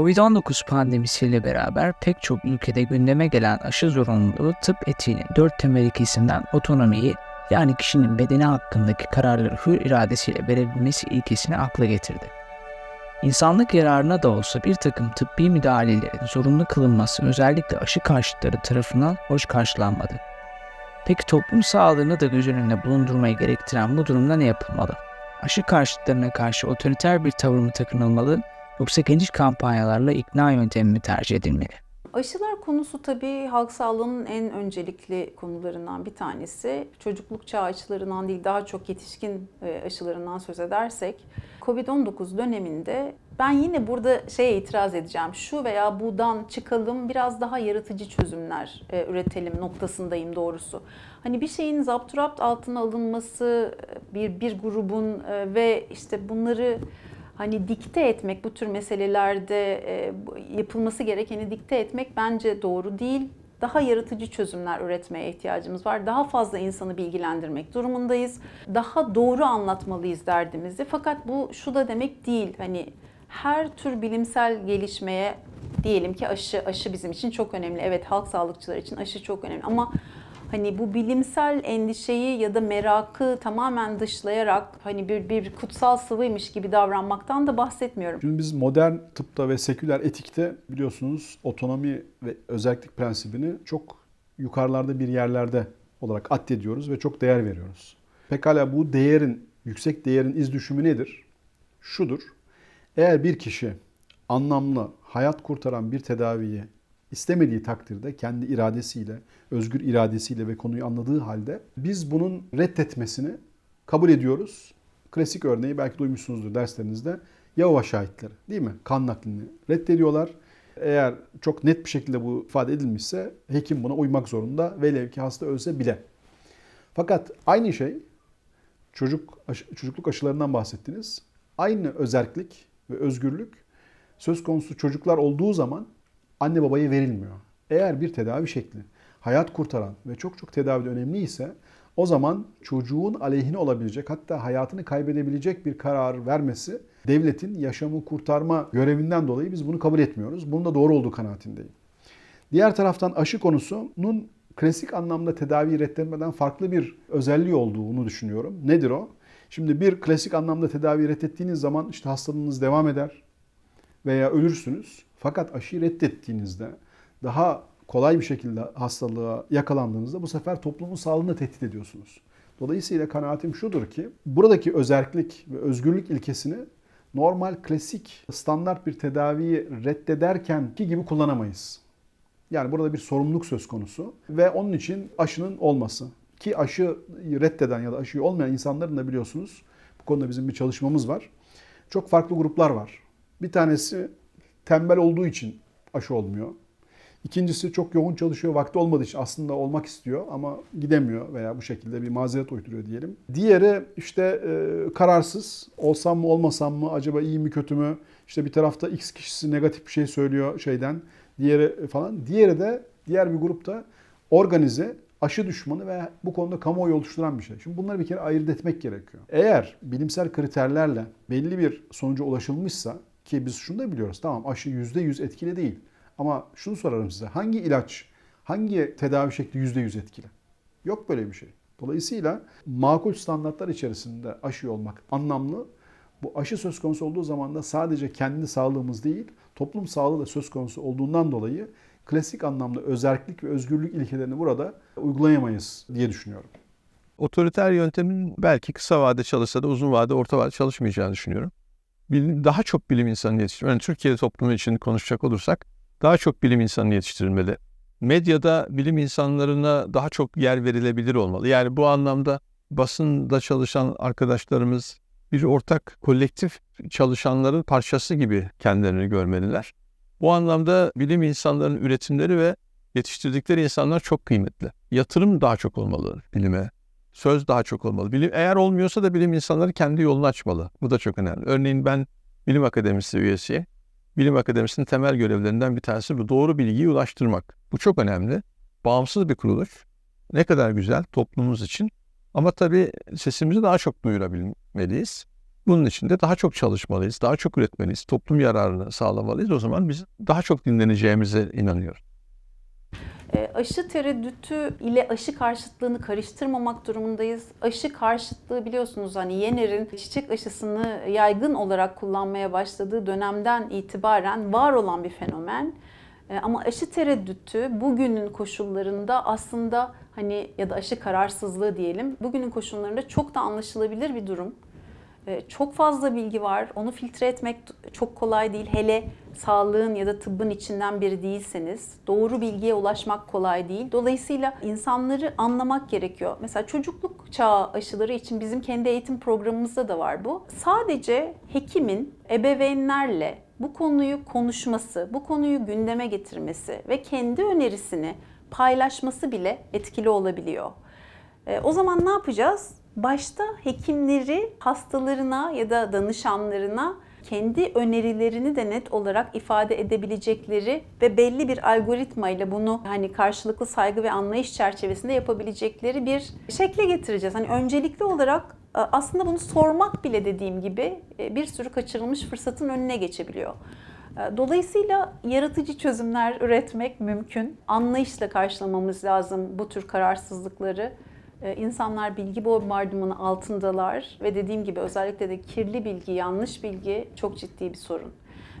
Covid-19 pandemisiyle beraber pek çok ülkede gündeme gelen aşı zorunluluğu tıp etiğinin dört temel ilkesinden otonomiyi yani kişinin bedeni hakkındaki kararları hür iradesiyle verebilmesi ilkesini akla getirdi. İnsanlık yararına da olsa bir takım tıbbi müdahalelerin zorunlu kılınması özellikle aşı karşıtları tarafından hoş karşılanmadı. Peki toplum sağlığını da göz önünde bulundurmayı gerektiren bu durumda ne yapılmalı? Aşı karşıtlarına karşı otoriter bir tavır mı takınılmalı yoksa geniş kampanyalarla ikna yöntemi mi tercih edilmeli? Aşılar konusu tabii halk sağlığının en öncelikli konularından bir tanesi. Çocukluk çağı aşılarından değil daha çok yetişkin e, aşılarından söz edersek Covid-19 döneminde ben yine burada şeye itiraz edeceğim. Şu veya budan çıkalım biraz daha yaratıcı çözümler e, üretelim noktasındayım doğrusu. Hani bir şeyin zapturapt altına alınması bir bir grubun e, ve işte bunları hani dikte etmek bu tür meselelerde e, yapılması gerekeni dikte etmek bence doğru değil. Daha yaratıcı çözümler üretmeye ihtiyacımız var. Daha fazla insanı bilgilendirmek durumundayız. Daha doğru anlatmalıyız derdimizi. Fakat bu şu da demek değil. Hani her tür bilimsel gelişmeye diyelim ki aşı aşı bizim için çok önemli. Evet halk sağlıkçılar için aşı çok önemli ama hani bu bilimsel endişeyi ya da merakı tamamen dışlayarak hani bir, bir kutsal sıvıymış gibi davranmaktan da bahsetmiyorum. Şimdi biz modern tıpta ve seküler etikte biliyorsunuz otonomi ve özellik prensibini çok yukarılarda bir yerlerde olarak addediyoruz ve çok değer veriyoruz. Pekala bu değerin, yüksek değerin iz düşümü nedir? Şudur. Eğer bir kişi anlamlı, hayat kurtaran bir tedaviyi istemediği takdirde kendi iradesiyle, özgür iradesiyle ve konuyu anladığı halde biz bunun reddetmesini kabul ediyoruz. Klasik örneği belki duymuşsunuzdur derslerinizde. Yahova şahitleri değil mi? Kan naklini reddediyorlar. Eğer çok net bir şekilde bu ifade edilmişse hekim buna uymak zorunda velev ki hasta ölse bile. Fakat aynı şey çocuk çocukluk aşılarından bahsettiniz. Aynı özellik ve özgürlük söz konusu çocuklar olduğu zaman anne babaya verilmiyor. Eğer bir tedavi şekli hayat kurtaran ve çok çok tedavide önemli ise o zaman çocuğun aleyhine olabilecek hatta hayatını kaybedebilecek bir karar vermesi devletin yaşamı kurtarma görevinden dolayı biz bunu kabul etmiyoruz. Bunun da doğru olduğu kanaatindeyim. Diğer taraftan aşı konusunun klasik anlamda tedavi reddetmeden farklı bir özelliği olduğunu düşünüyorum. Nedir o? Şimdi bir klasik anlamda tedavi reddettiğiniz zaman işte hastalığınız devam eder veya ölürsünüz. Fakat aşıyı reddettiğinizde daha kolay bir şekilde hastalığa yakalandığınızda bu sefer toplumun sağlığını tehdit ediyorsunuz. Dolayısıyla kanaatim şudur ki buradaki özellik ve özgürlük ilkesini normal klasik standart bir tedaviyi reddederken ki gibi kullanamayız. Yani burada bir sorumluluk söz konusu ve onun için aşının olması. Ki aşı reddeden ya da aşıyı olmayan insanların da biliyorsunuz bu konuda bizim bir çalışmamız var. Çok farklı gruplar var. Bir tanesi tembel olduğu için aşı olmuyor. İkincisi çok yoğun çalışıyor, vakti olmadığı için aslında olmak istiyor ama gidemiyor veya bu şekilde bir mazeret uyduruyor diyelim. Diğeri işte e, kararsız, olsam mı olmasam mı, acaba iyi mi kötü mü? İşte bir tarafta X kişisi negatif bir şey söylüyor şeyden, diğeri falan. Diğeri de diğer bir grupta organize, aşı düşmanı ve bu konuda kamuoyu oluşturan bir şey. Şimdi bunları bir kere ayırt etmek gerekiyor. Eğer bilimsel kriterlerle belli bir sonuca ulaşılmışsa ki biz şunu da biliyoruz. Tamam aşı %100 etkili değil. Ama şunu sorarım size. Hangi ilaç, hangi tedavi şekli %100 etkili? Yok böyle bir şey. Dolayısıyla makul standartlar içerisinde aşı olmak anlamlı. Bu aşı söz konusu olduğu zaman da sadece kendi sağlığımız değil, toplum sağlığı da söz konusu olduğundan dolayı klasik anlamda özellik ve özgürlük ilkelerini burada uygulayamayız diye düşünüyorum. Otoriter yöntemin belki kısa vade çalışsa da uzun vade, orta vade çalışmayacağını düşünüyorum bilim, daha çok bilim insanı yetiştirilmeli. Yani Türkiye toplumu için konuşacak olursak daha çok bilim insanı yetiştirilmeli. Medyada bilim insanlarına daha çok yer verilebilir olmalı. Yani bu anlamda basında çalışan arkadaşlarımız bir ortak kolektif çalışanların parçası gibi kendilerini görmeliler. Bu anlamda bilim insanlarının üretimleri ve yetiştirdikleri insanlar çok kıymetli. Yatırım daha çok olmalı bilime söz daha çok olmalı. Bilim eğer olmuyorsa da bilim insanları kendi yolunu açmalı. Bu da çok önemli. Örneğin ben Bilim Akademisi üyesiyim. Bilim Akademisi'nin temel görevlerinden bir tanesi bu. Doğru bilgiyi ulaştırmak. Bu çok önemli. Bağımsız bir kuruluş. Ne kadar güzel toplumumuz için. Ama tabii sesimizi daha çok duyurabilmeliyiz. Bunun için de daha çok çalışmalıyız, daha çok üretmeliyiz, toplum yararını sağlamalıyız. O zaman biz daha çok dinleneceğimize inanıyorum. E, aşı tereddütü ile aşı karşıtlığını karıştırmamak durumundayız. Aşı karşıtlığı biliyorsunuz hani Yener'in çiçek aşısını yaygın olarak kullanmaya başladığı dönemden itibaren var olan bir fenomen. E, ama aşı tereddütü bugünün koşullarında aslında hani ya da aşı kararsızlığı diyelim bugünün koşullarında çok da anlaşılabilir bir durum. Ee, Çok fazla bilgi var. Onu filtre etmek çok kolay değil. Hele sağlığın ya da tıbbın içinden biri değilseniz doğru bilgiye ulaşmak kolay değil. Dolayısıyla insanları anlamak gerekiyor. Mesela çocukluk çağı aşıları için bizim kendi eğitim programımızda da var bu. Sadece hekimin ebeveynlerle bu konuyu konuşması, bu konuyu gündeme getirmesi ve kendi önerisini paylaşması bile etkili olabiliyor. E, o zaman ne yapacağız? Başta hekimleri hastalarına ya da danışanlarına kendi önerilerini de net olarak ifade edebilecekleri ve belli bir algoritma ile bunu hani karşılıklı saygı ve anlayış çerçevesinde yapabilecekleri bir şekle getireceğiz. Hani öncelikli olarak e, aslında bunu sormak bile dediğim gibi e, bir sürü kaçırılmış fırsatın önüne geçebiliyor. E, Dolayısıyla yaratıcı çözümler üretmek mümkün. Anlayışla karşılamamız lazım bu tür kararsızlıkları. Ee, İnsanlar bilgi bombardımanı altındalar ve dediğim gibi özellikle de kirli bilgi, yanlış bilgi çok ciddi bir sorun.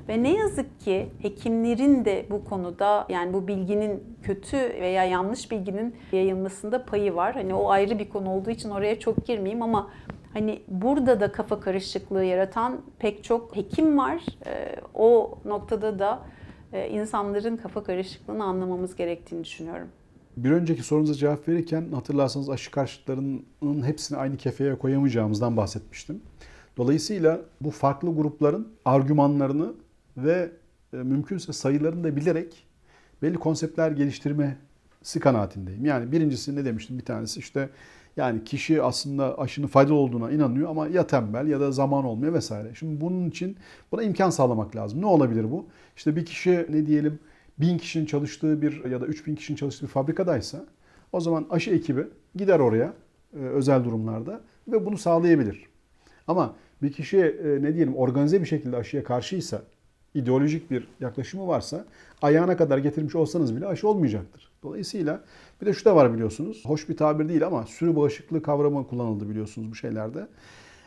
Ve ne yazık ki hekimlerin de bu konuda yani bu bilginin kötü veya yanlış bilginin yayılmasında payı var. Hani o ayrı bir konu olduğu için oraya çok girmeyeyim ama hani burada da kafa karışıklığı yaratan pek çok hekim var. Ee, O noktada da e, insanların kafa karışıklığını anlamamız gerektiğini düşünüyorum. Bir önceki sorunuza cevap verirken hatırlarsanız aşı karşıtlarının hepsini aynı kefeye koyamayacağımızdan bahsetmiştim. Dolayısıyla bu farklı grupların argümanlarını ve e, mümkünse sayılarını da bilerek belli konseptler geliştirmesi kanaatindeyim. Yani birincisi ne demiştim bir tanesi işte yani kişi aslında aşının faydalı olduğuna inanıyor ama ya tembel ya da zaman olmuyor vesaire. Şimdi bunun için buna imkan sağlamak lazım. Ne olabilir bu? İşte bir kişi ne diyelim bin kişinin çalıştığı bir ya da 3000 kişinin çalıştığı bir fabrikadaysa o zaman aşı ekibi gider oraya e, özel durumlarda ve bunu sağlayabilir. Ama bir kişi e, ne diyelim organize bir şekilde aşıya karşıysa, ideolojik bir yaklaşımı varsa ayağına kadar getirmiş olsanız bile aşı olmayacaktır. Dolayısıyla bir de şu da var biliyorsunuz. Hoş bir tabir değil ama sürü bağışıklığı kavramı kullanıldı biliyorsunuz bu şeylerde.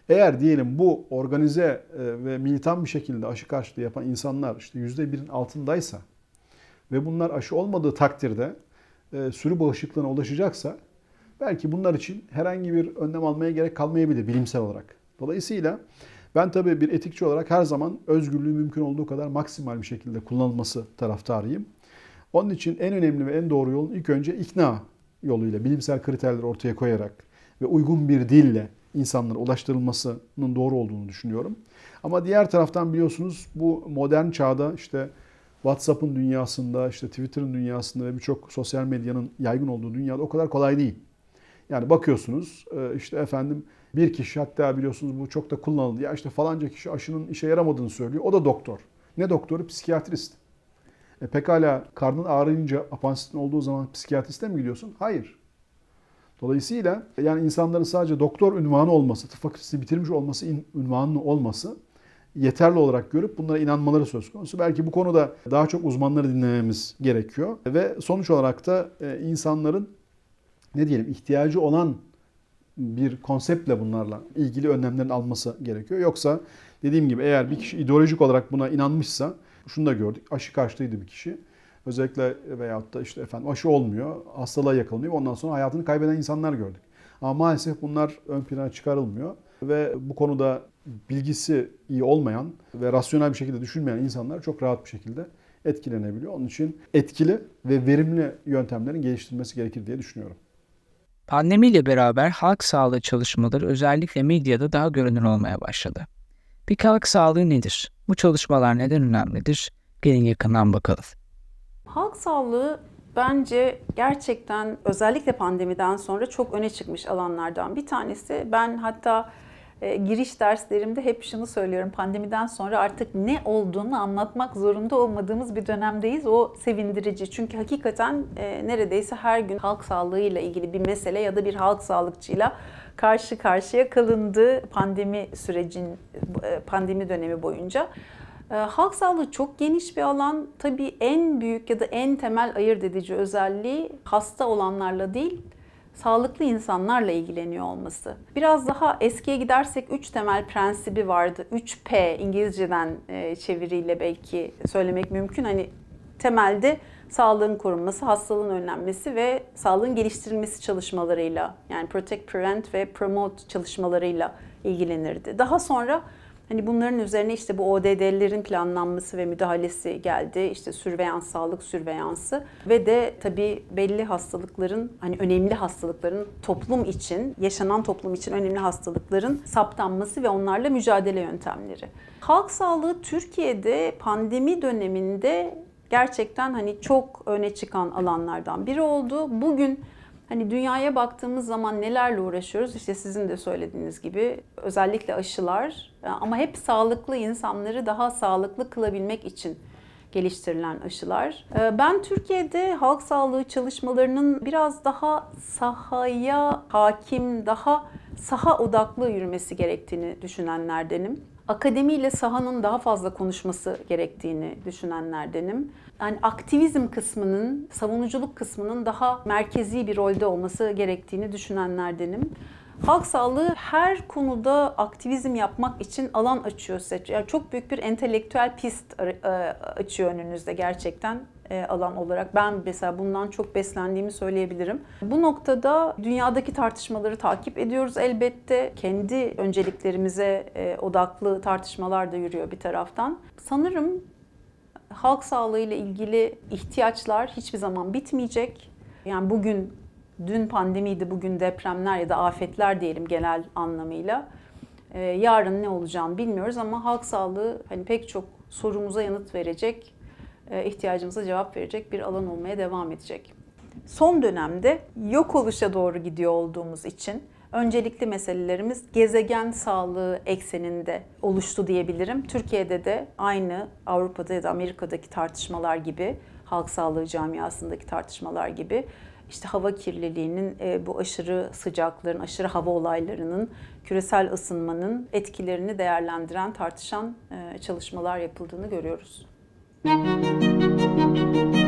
Eğer diyelim bu organize e, ve militan bir şekilde aşı karşıtı yapan insanlar işte %1'in altındaysa ve bunlar aşı olmadığı takdirde e, sürü bağışıklığına ulaşacaksa belki bunlar için herhangi bir önlem almaya gerek kalmayabilir bilimsel olarak. Dolayısıyla ben tabii bir etikçi olarak her zaman özgürlüğü mümkün olduğu kadar maksimal bir şekilde kullanılması taraftarıyım. Onun için en önemli ve en doğru yolun ilk önce ikna yoluyla, bilimsel kriterleri ortaya koyarak ve uygun bir dille insanlara ulaştırılmasının doğru olduğunu düşünüyorum. Ama diğer taraftan biliyorsunuz bu modern çağda işte WhatsApp'ın dünyasında, işte Twitter'ın dünyasında ve birçok sosyal medyanın yaygın olduğu dünyada o kadar kolay değil. Yani bakıyorsunuz e, işte efendim bir kişi hatta biliyorsunuz bu çok da kullanıldı. Ya işte falanca kişi aşının işe yaramadığını söylüyor. O da doktor. Ne doktoru? Psikiyatrist. E pekala karnın ağrıyınca apansitin olduğu zaman psikiyatriste mi gidiyorsun? Hayır. Dolayısıyla yani insanların sadece doktor ünvanı olması, tıp fakültesi bitirmiş olması ünvanı olması yeterli olarak görüp bunlara inanmaları söz konusu. Belki bu konuda daha çok uzmanları dinlememiz gerekiyor. Ve sonuç olarak da e, insanların ne diyelim ihtiyacı olan bir konseptle bunlarla ilgili önlemlerin alması gerekiyor. Yoksa dediğim gibi eğer bir kişi ideolojik olarak buna inanmışsa şunu da gördük. Aşı karşıtıydı bir kişi. Özellikle veyahut da işte efendim aşı olmuyor, hastalığa yakalanıyor. Ondan sonra hayatını kaybeden insanlar gördük. Ama maalesef bunlar ön plana çıkarılmıyor ve bu konuda bilgisi iyi olmayan ve rasyonel bir şekilde düşünmeyen insanlar çok rahat bir şekilde etkilenebiliyor. Onun için etkili ve verimli yöntemlerin geliştirilmesi gerekir diye düşünüyorum. Pandemiyle beraber halk sağlığı çalışmaları özellikle medyada daha görünür olmaya başladı. Peki halk sağlığı nedir? Bu çalışmalar neden önemlidir? Gelin yakından bakalım. Halk sağlığı bence gerçekten özellikle pandemiden sonra çok öne çıkmış alanlardan bir tanesi. Ben hatta e, giriş derslerimde hep şunu söylüyorum. Pandemiden sonra artık ne olduğunu anlatmak zorunda olmadığımız bir dönemdeyiz. O sevindirici. Çünkü hakikaten e, neredeyse her gün halk sağlığıyla ilgili bir mesele ya da bir halk sağlıkçıyla karşı karşıya kalındı pandemi sürecin e, pandemi dönemi boyunca. Halk sağlığı çok geniş bir alan. Tabii en büyük ya da en temel ayırt edici özelliği hasta olanlarla değil, sağlıklı insanlarla ilgileniyor olması. Biraz daha eskiye gidersek üç temel prensibi vardı. 3P İngilizceden e, çeviriyle belki söylemek mümkün. Hani temelde sağlığın korunması, hastalığın önlenmesi ve sağlığın geliştirilmesi çalışmalarıyla yani protect, prevent ve promote çalışmalarıyla ilgilenirdi. Daha sonra Hani bunların üzerine işte bu ODD'lerin planlanması ve müdahalesi geldi. İşte sürveyans, sağlık sürveyansı ve de tabii belli hastalıkların hani önemli hastalıkların toplum için, yaşanan toplum için önemli hastalıkların saptanması ve onlarla mücadele yöntemleri. Halk sağlığı Türkiye'de pandemi döneminde gerçekten hani çok öne çıkan alanlardan biri oldu. Bugün Hani dünyaya baktığımız zaman nelerle uğraşıyoruz? İşte sizin de söylediğiniz gibi özellikle aşılar ama hep sağlıklı insanları daha sağlıklı kılabilmek için geliştirilen aşılar. Ben Türkiye'de halk sağlığı çalışmalarının biraz daha sahaya hakim, daha saha odaklı yürümesi gerektiğini düşünenlerdenim. Akademiyle sahanın daha fazla konuşması gerektiğini düşünenlerdenim. Yani aktivizm kısmının, savunuculuk kısmının daha merkezi bir rolde olması gerektiğini düşünenlerdenim. Halk sağlığı her konuda aktivizm yapmak için alan açıyor size. Yani çok büyük bir entelektüel pist e, açıyor önünüzde gerçekten e, alan olarak. Ben mesela bundan çok beslendiğimi söyleyebilirim. Bu noktada dünyadaki tartışmaları takip ediyoruz elbette. Kendi önceliklerimize e, odaklı tartışmalar da yürüyor bir taraftan. Sanırım halk sağlığı ile ilgili ihtiyaçlar hiçbir zaman bitmeyecek. Yani bugün, dün pandemiydi, bugün depremler ya da afetler diyelim genel anlamıyla. Ee, yarın ne olacağını bilmiyoruz ama halk sağlığı hani pek çok sorumuza yanıt verecek, e, ihtiyacımıza cevap verecek bir alan olmaya devam edecek. Son dönemde yok oluşa doğru gidiyor olduğumuz için öncelikli meselelerimiz gezegen sağlığı ekseninde oluştu diyebilirim. Türkiye'de de aynı Avrupa'da ya da Amerika'daki tartışmalar gibi, halk sağlığı camiasındaki tartışmalar gibi işte hava kirliliğinin, e, bu aşırı sıcakların, aşırı hava olaylarının, küresel ısınmanın etkilerini değerlendiren, tartışan e, çalışmalar yapıldığını görüyoruz. Thank you.